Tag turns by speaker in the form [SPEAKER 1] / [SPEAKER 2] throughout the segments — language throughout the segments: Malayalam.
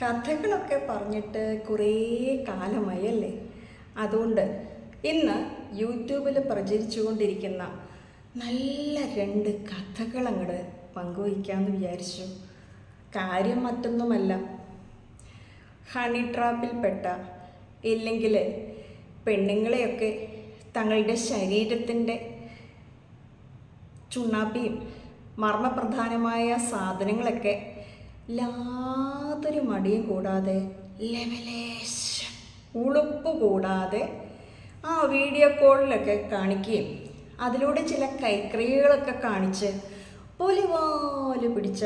[SPEAKER 1] കഥകളൊക്കെ പറഞ്ഞിട്ട് കുറേ കാലമായി അല്ലേ അതുകൊണ്ട് ഇന്ന് യൂട്യൂബിൽ പ്രചരിച്ചുകൊണ്ടിരിക്കുന്ന നല്ല രണ്ട് കഥകൾ അങ്ങോട്ട് പങ്കുവയ്ക്കാമെന്ന് വിചാരിച്ചു. കാര്യം മറ്റൊന്നുമല്ല. ഹണി ട്രാപ്പിൽപ്പെട്ട ഇല്ലെങ്കിൽ പെണ്ണുങ്ങളെയൊക്കെ തങ്ങളുടെ ശരീരത്തിന്റെ ചുണ്ണാപ്പിയും മർമ്മപ്രധാനമായ സാധനങ്ങളൊക്കെ യാതൊരു മടിയും കൂടാതെ ലെവലേശം ഉളുപ്പ് കൂടാതെ ആ വീഡിയോ കോളിലൊക്കെ കാണിക്കുകയും അതിലൂടെ ചില കൈക്രിയകളൊക്കെ കാണിച്ച് പൊലിവാൽ പിടിച്ച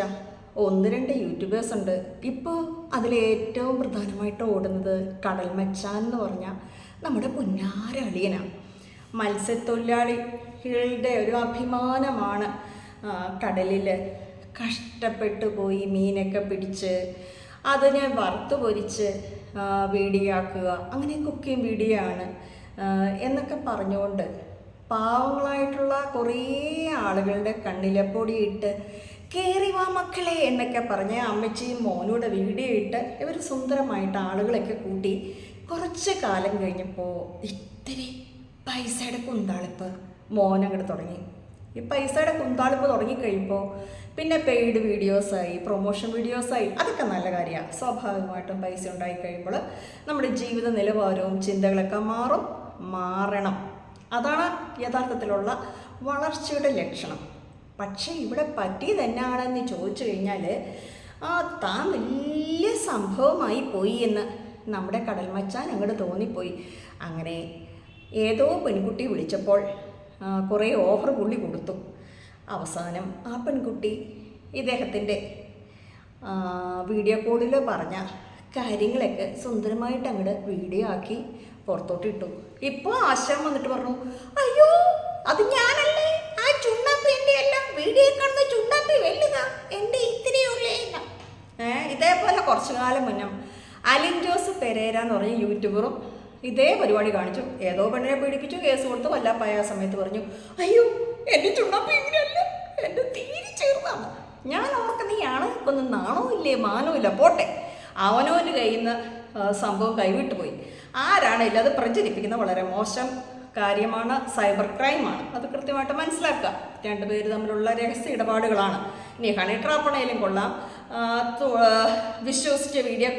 [SPEAKER 1] ഒന്ന് രണ്ട് യൂട്യൂബേഴ്സ് ഉണ്ട്. ഇപ്പോൾ അതിലേറ്റവും പ്രധാനമായിട്ട് ഓടുന്നത് കടൽ മച്ചാൻ എന്ന് പറഞ്ഞാൽ നമ്മുടെ പുന്നാര അളിയനാണ് മത്സ്യത്തൊഴിലാളികളുടെ ഒരു അഭിമാനമാണ് കടലിൽ കഷ്ടപ്പെട്ടു പോയി മീനൊക്കെ പിടിച്ച് അതിനെ വറുത്ത് പൊരിച്ച് വീഡിയോ ആക്കുക അങ്ങനെ കുക്കിംഗ് വീഡിയോ ആണ് എന്നൊക്കെ പറഞ്ഞുകൊണ്ട് പാവങ്ങളായിട്ടുള്ള കുറേ ആളുകളുടെ കണ്ണിലെ പൊടിയിട്ട് കയറി വാ മക്കളെ എന്നൊക്കെ പറഞ്ഞ് അമ്മച്ചിയും മോനൂടെ വീഡിയോ ഇട്ട് ഇവർ സുന്ദരമായിട്ട് ആളുകളൊക്കെ കൂട്ടി കുറച്ച് കാലം കഴിഞ്ഞപ്പോൾ ഇത്തിരി പൈസയുടെ കുന്താളിപ്പ് മോനങ്ങോട്ട് തുടങ്ങി. ഈ പൈസയുടെ കുന്താളിപ്പ് തുടങ്ങിക്കഴിയുമ്പോൾ പിന്നെ പെയ്ഡ് വീഡിയോസായി പ്രൊമോഷൻ വീഡിയോസായി അതൊക്കെ നല്ല കാര്യമാണ് സ്വാഭാവികമായിട്ടും പൈസ ഉണ്ടായി കഴിയുമ്പോൾ നമ്മുടെ ജീവിത നിലവാരവും ചിന്തകളൊക്കെ മാറും മാറണം. അതാണ് യഥാർത്ഥത്തിലുള്ള വളർച്ചയുടെ ലക്ഷണം. പക്ഷേ ഇവിടെ പറ്റിയത് എന്നാണെന്ന് ചോദിച്ചു കഴിഞ്ഞാൽ ആ താൻ വലിയ സംഭവമായി പോയി എന്ന് നമ്മുടെ കടൽ മച്ചാൻ അങ്ങോട്ട് തോന്നിപ്പോയി. അങ്ങനെ ഏതോ പെൺകുട്ടി വിളിച്ചപ്പോൾ കുറേ ഓഫർ പുള്ളി കൊടുത്തു. അവസാനം ആ പെൺകുട്ടി ഇദ്ദേഹത്തിന്റെ വീഡിയോ കോളിൽ പറഞ്ഞ കാര്യങ്ങളൊക്കെ സുന്ദരമായിട്ട് അങ്ങോട്ട് വീഡിയോ ആക്കി പുറത്തോട്ട് ഇട്ടു. ഇപ്പോൾ ആശാൻ വന്നിട്ട് പറഞ്ഞു അയ്യോ അത് ഞാനല്ലേ? ആ ചുണ്ണാപ്പി എന്റെ എല്ലാം വീഡിയോ കാണുന്ന ചുണ്ണാപ്പി വലുതാ. എന്റെ ഇത്തിരിയുള്ളേ ഇതേപോലെ കുറച്ചു കാലം മുന്നം അലിൻ ജോസ് പെരേര എന്ന് പറഞ്ഞ യൂട്യൂബറും ഇതേ പരിപാടി കാണിച്ചു. ഏതോ പെണ്ണിനെ പീഡിപ്പിച്ചു കേസ് കൊടുത്ത് വല്ലാപ്പായ സമയത്ത് പറഞ്ഞു അയ്യോ എന്റെ ചുണ്ണാപ്പി ഇങ്ങനെയല്ല എന്റെ തീരെ ചേർന്നാണ് ഞാൻ ഓർക്കുന്ന നീയാണ് നാണോ ഇല്ലേ മാനോ ഇല്ല പോട്ടെ. അവനോന്റെ കയ്യിൽ നിന്ന് സംഭവം കൈവിട്ടു പോയി. ആരാണ് ഇല്ല അത് പ്രചരിപ്പിക്കുന്ന വളരെ മോശം കാര്യമാണ് സൈബർ ക്രൈമാണ് അത് കൃത്യമായിട്ട് മനസ്സിലാക്കുക. രണ്ടുപേര് തമ്മിലുള്ള രഹസ്യ ഇടപാടുകളാണ്. ഇനി ഹണി ട്രാപ്പണയിലും കൊള്ളാം. വിശ്വസിച്ച് വീഡിയോ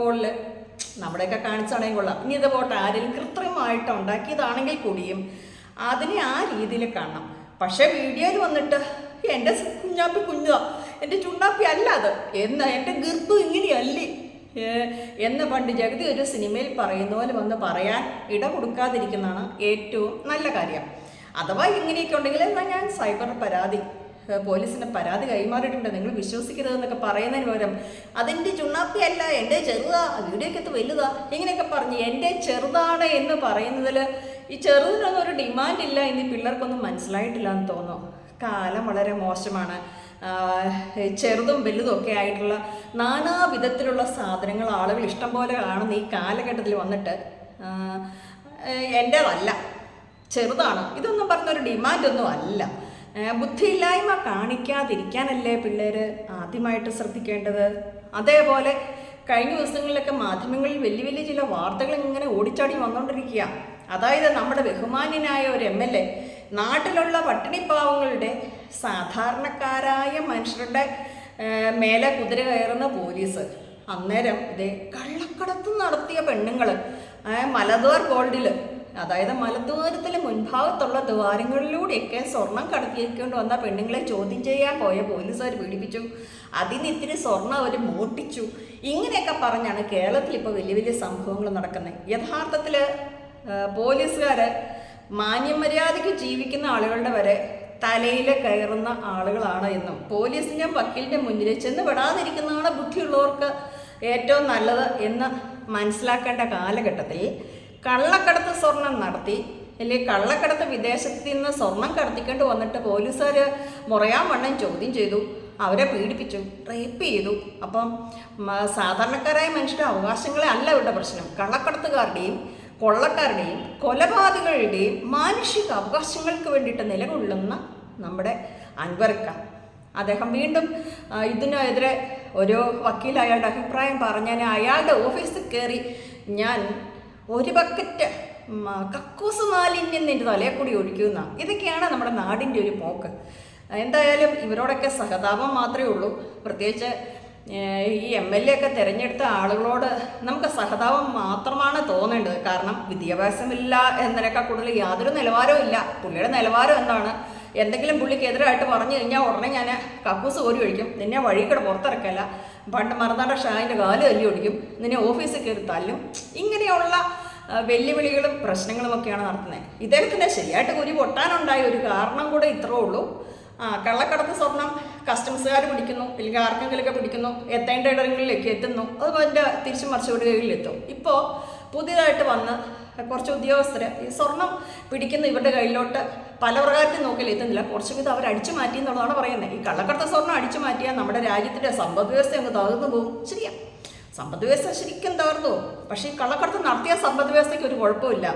[SPEAKER 1] കോളിൽ നമ്മുടെയൊക്കെ കാണിച്ചാണെങ്കിൽ കൊള്ളാം. ഇനി ഇത് പോട്ടെ ആരെങ്കിലും കൃത്രിമമായിട്ട് ഉണ്ടാക്കിയതാണെങ്കിൽ കൂടിയും അതിനെ ആ രീതിയിൽ കാണണം. പക്ഷേ വീഡിയോയിൽ വന്നിട്ട് എന്റെ കുഞ്ഞാപ്പി കുഞ്ഞാ എന്റെ ചുണ്ടാപ്പി അല്ല അത്. എന്ന് എന്റെ ഗർഭം ഇങ്ങനെയല്ലേ? എന്ന് പണ്ട് ജഗതി ഒരു സിനിമയിൽ പറയുന്ന പോലെ വന്ന് പറയാൻ ഇട കൊടുക്കാതിരിക്കുന്നതാണ് ഏറ്റവും നല്ല കാര്യം. അഥവാ ഇങ്ങനെയൊക്കെ ഉണ്ടെങ്കിൽ എന്നാൽ ഞാൻ സൈബർ പരാതി. പോലീസിന് പരാതി കൈമാറിയിട്ടുണ്ട്. നിങ്ങൾ വിശ്വസിക്കരുതെന്നൊക്കെ പറയുന്നതിന് പകരം അതെന്റെ ചുണ്ണാപ്പിയല്ല എന്റെ ചെറുതാ വീഡിയോക്കത്ത് വലുതാ ഇങ്ങനെയൊക്കെ പറഞ്ഞ് എന്റെ ചെറുതാണ് എന്ന് പറയുന്നതിൽ ഈ ചെറുതിനൊന്നും ഒരു ഡിമാൻഡ് ഇല്ല ഇനി പിള്ളേർക്കൊന്നും മനസ്സിലായിട്ടില്ല എന്ന് തോന്നുന്നു. കാലം വളരെ മോശമാണ്. ചെറുതും വലുതും ഒക്കെ ആയിട്ടുള്ള നാനാ വിധത്തിലുള്ള സാധനങ്ങൾ ആളുകൾ ഇഷ്ടം പോലെ കാണുന്ന ഈ കാലഘട്ടത്തിൽ വന്നിട്ട് എന്റെതല്ല ചെറുതാണ്. ഇതൊന്നും പറഞ്ഞൊരു ഡിമാൻഡൊന്നും അല്ല. ബുദ്ധിയില്ലായ്മ കാണിക്കാതിരിക്കാനല്ലേ പിള്ളേർ ആദ്യമായിട്ട് ശ്രദ്ധിക്കേണ്ടത്? അതേപോലെ കഴിഞ്ഞ ദിവസങ്ങളിലൊക്കെ മാധ്യമങ്ങളിൽ വലിയ വലിയ ചില വാർത്തകൾ ഇങ്ങനെ ഓടിച്ചാടി വന്നുകൊണ്ടിരിക്കുക അതായത് നമ്മുടെ ബഹുമാന്യനായ ഒരു എം എൽ എ നാട്ടിലുള്ള പട്ടിണിപ്പാവങ്ങളുടെ സാധാരണക്കാരായ മനുഷ്യരുടെ മേലെ കുതിര കയറുന്ന പോലീസ്. അന്നേരം ഇതേ കള്ളക്കടത്ത് നടത്തിയ പെണ്ണുങ്ങൾ മലദ്വാർ ഗോൾഡിൽ അതായത് മലദ്വാരത്തിലെ മുൻഭാഗത്തുള്ള ദ്വാരങ്ങളിലൂടെയൊക്കെ സ്വർണം കടത്തിയേക്കൊണ്ട് വന്ന പെണ്ണുങ്ങളെ ചോദ്യം ചെയ്യാൻ പോയ പോലീസുകാർ പീഡിപ്പിച്ചു. അതിന് ഇത്തിരി സ്വർണം അവർ മോട്ടിച്ചു ഇങ്ങനെയൊക്കെ പറഞ്ഞാണ് കേരളത്തിൽ ഇപ്പോൾ വലിയ വലിയ സംഭവങ്ങൾ നടക്കുന്നത് യഥാർത്ഥത്തിൽ പോലീസുകാർ മാന്യമര്യാദയ്ക്ക് ജീവിക്കുന്ന ആളുകളുടെ വരെ തലയിൽ കയറുന്ന ആളുകളാണ് എന്നും. പോലീസിന്റെ വക്കീലിന്റെ മുന്നിൽ ചെന്ന് പെടാതിരിക്കുന്നതാണ് ബുദ്ധിയുള്ളവർക്ക് ഏറ്റവും നല്ലത് എന്ന് മനസ്സിലാക്കേണ്ട കാലഘട്ടത്തിൽ കള്ളക്കടത്ത് സ്വർണം നടത്തി അല്ലെ കള്ളക്കടത്ത് വിദേശത്ത് നിന്ന് സ്വർണം കടത്തിക്കൊണ്ട് വന്നിട്ട് പോലീസുകാർ മുറയാൻ വണ്ണം ചോദ്യം ചെയ്തു. അവരെ പീഡിപ്പിച്ചു റേപ്പ് ചെയ്തു. അപ്പം സാധാരണക്കാരായ മനുഷ്യരുടെ അവകാശങ്ങളെ അല്ല ഇവരുടെ പ്രശ്നം. കള്ളക്കടത്തുകാരുടെയും കൊള്ളക്കാരുടെയും കൊലപാതകളുടെയും മാനുഷിക അവകാശങ്ങൾക്ക് വേണ്ടിയിട്ട് നിലകൊള്ളുന്ന നമ്മുടെ അൻവർക്ക അദ്ദേഹം വീണ്ടും ഇതിനെതിരെ ഒരു വക്കീൽ അയാളുടെ അഭിപ്രായം പറഞ്ഞാൽ അയാളുടെ ഓഫീസിൽ കയറി ഞാൻ ഒരു ബക്കറ്റ് കക്കൂസ് മാലിന്യം നിന്റെ തലയെ കൂടി ഒഴിക്കുന്ന ഇതൊക്കെയാണ് നമ്മുടെ നാടിന്റെ ഒരു പോക്ക്. എന്തായാലും ഇവരോടൊക്കെ സഹതാപം മാത്രമേ ഉള്ളൂ. പ്രത്യേകിച്ച് ഈ എം എൽ എ ഒക്കെ തിരഞ്ഞെടുത്ത ആളുകളോട് നമുക്ക് സഹതാപം മാത്രമാണ് തോന്നേണ്ടത്. കാരണം വിദ്യാഭ്യാസമില്ല എന്നതിനേക്കാൾ കൂടുതൽ യാതൊരു നിലവാരവും ഇല്ല. പുള്ളിയുടെ നിലവാരം എന്താണ്? എന്തെങ്കിലും പുള്ളിക്കെതിരായിട്ട് പറഞ്ഞു കഴിഞ്ഞാൽ ഉടനെ ഞാൻ കക്കൂസ് കോരി ഒഴിക്കും. നിന്നെ വഴി കൂടെ പുറത്തിറക്കല്ല. പണ്ട് മറന്നാട്ട ഷാഹിന്റെ കാൽ തല്ലി ഒടിക്കും. നിന്നെ ഓഫീസിൽ കയറി തല്ലും. ഇങ്ങനെയുള്ള വെല്ലുവിളികളും പ്രശ്നങ്ങളും ഒക്കെയാണ് നടത്തുന്നത് ഇദ്ദേഹത്തിന് ശരിയായിട്ട് കുരി പൊട്ടാനുണ്ടായ ഒരു കാരണം കൂടെ ഇത്രേ ഉള്ളൂ. ആ കള്ളക്കടത്ത് സ്വർണം കസ്റ്റംസുകാർ പിടിക്കുന്നു. അല്ലെങ്കിൽ ആർക്കെങ്കിലുമൊക്കെ പിടിക്കുന്നു. എത്തേണ്ട ഇടങ്ങളിലേക്ക് എത്തുന്നു. അത് അതിന്റെ തിരിച്ചു മറിച്ചുകൊണ്ട് കയ്യിലെത്തും. ഇപ്പോൾ പുതിയതായിട്ട് വന്ന് കുറച്ച് ഉദ്യോഗസ്ഥർ ഈ സ്വർണം പിടിക്കുന്ന ഇവരുടെ കയ്യിലോട്ട് പല പ്രകാരത്തിൽ നോക്കിയാൽ എത്തുന്നില്ല കുറച്ച് വിധം അവർ അടിച്ചു മാറ്റി എന്നുള്ളതാണ് പറയുന്നത്. ഈ കള്ളക്കടത്ത് സ്വർണം അടിച്ചു മാറ്റിയാൽ നമ്മുടെ രാജ്യത്തിന്റെ സമ്പദ് വ്യവസ്ഥ അങ്ങ് തകർന്നു പോകും. ശരിയാ. സമ്പദ് വ്യവസ്ഥ ശരിക്കും തകർന്നു പക്ഷേ ഈ കള്ളക്കടത്ത് നടത്തിയ സമ്പദ് വ്യവസ്ഥയ്ക്ക് ഒരു കുഴപ്പമില്ല.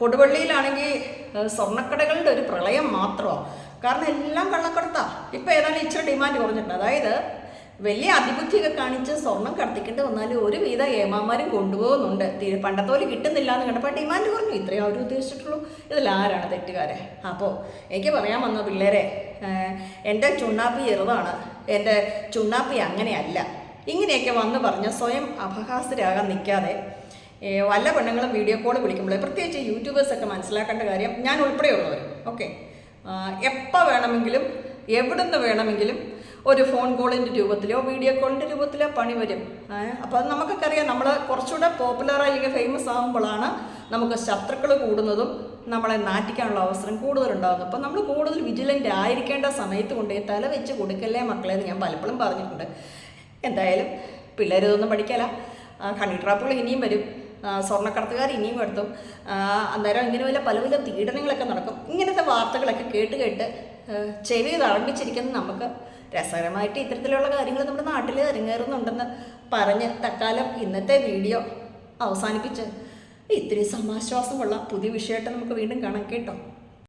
[SPEAKER 1] കൊടുവള്ളിയിലാണെങ്കിൽ സ്വർണക്കടകളുടെ ഒരു പ്രളയം മാത്രമാണ് കാരണം എല്ലാം കള്ളക്കടത്താണ് ഇപ്പോൾ ഏതാണ്ട് ഇച്ചിരി ഡിമാൻഡ് കുറഞ്ഞിട്ടുണ്ട്. അതായത് വലിയ അതിബുദ്ധിയൊക്കെ കാണിച്ച് സ്വർണം കടത്തിക്കേണ്ടി വന്നാലും ഒരു വിധ ഏമാമാരും കൊണ്ടുപോകുന്നുണ്ട്. തീരെ പോലെ കിട്ടുന്നില്ല എന്ന് കണ്ടപ്പോൾ ഡിമാൻഡ് കുറഞ്ഞു. ഇത്രയും അവർ ഉദ്ദേശിച്ചിട്ടുള്ളൂ. ഇതിൽ ആരാണ് തെറ്റുകാരെ? അപ്പോൾ എനിക്ക് പറയാൻ വന്ന പിള്ളേരെ എന്റെ ചുണ്ണാപ്പി ചെറുതാണ്. എന്റെ ചുണ്ണാപ്പി അങ്ങനെയല്ല. ഇങ്ങനെയൊക്കെ വന്ന് പറഞ്ഞ് സ്വയം അപഹാസരാകാൻ നിൽക്കാതെ വല്ല പെണ്ണുങ്ങളും വീഡിയോ കോൾ വിളിക്കുമ്പോൾ പ്രത്യേകിച്ച് യൂട്യൂബേഴ്സൊക്കെ മനസ്സിലാക്കേണ്ട കാര്യം ഞാൻ ഉൾപ്പെടെയുള്ളവർ ഓക്കെ. എപ്പോൾ വേണമെങ്കിലും എവിടുന്ന് വേണമെങ്കിലും ഒരു ഫോൺ കോളിന്റെ രൂപത്തിലോ വീഡിയോ കോളിന്റെ രൂപത്തിലോ പണി വരും. അപ്പോൾ അത് നമുക്കൊക്കെ അറിയാം. നമ്മൾ കുറച്ചുകൂടെ പോപ്പുലർ അല്ലെങ്കിൽ ഫേമസ് ആകുമ്പോഴാണ് നമുക്ക് ശത്രുക്കൾ കൂടുന്നതും നമ്മളെ നാറ്റിക്കാനുള്ള അവസരം കൂടുതലുണ്ടാകുന്നത് അപ്പോൾ നമ്മൾ കൂടുതൽ വിജിലന്റ് ആയിരിക്കേണ്ട സമയത്ത് കൊണ്ടുപോയി തല വെച്ച് കൊടുക്കല്ലേ മക്കളെ എന്ന് ഞാൻ പലപ്പോഴും പറഞ്ഞിട്ടുണ്ട്. എന്തായാലും പിള്ളേരിതൊന്നും പഠിക്കല. ഹണി ട്രാപ്പുകൾ ഇനിയും വരും. സ്വർണക്കടത്തുകാർ ഇനിയും എടുത്തും. അന്നേരം ഇങ്ങനെ വല്ല പല പല പീഡനങ്ങളൊക്കെ നടക്കും. ഇങ്ങനത്തെ വാർത്തകളൊക്കെ കേട്ട് കേട്ട് ചെവി തളമ്പിച്ചിരിക്കുന്ന നമുക്ക് രസകരമായിട്ട് ഇത്തരത്തിലുള്ള കാര്യങ്ങൾ നമ്മുടെ നാട്ടിൽ അരങ്ങേറുന്നുണ്ടെന്ന് പറഞ്ഞ് തക്കാലം ഇന്നത്തെ വീഡിയോ അവസാനിപ്പിച്ച് ഇത്തിരി സമാശ്വാസമുള്ള പുതിയ വിഷയമായിട്ട് നമുക്ക് വീണ്ടും കാണാം കേട്ടോ.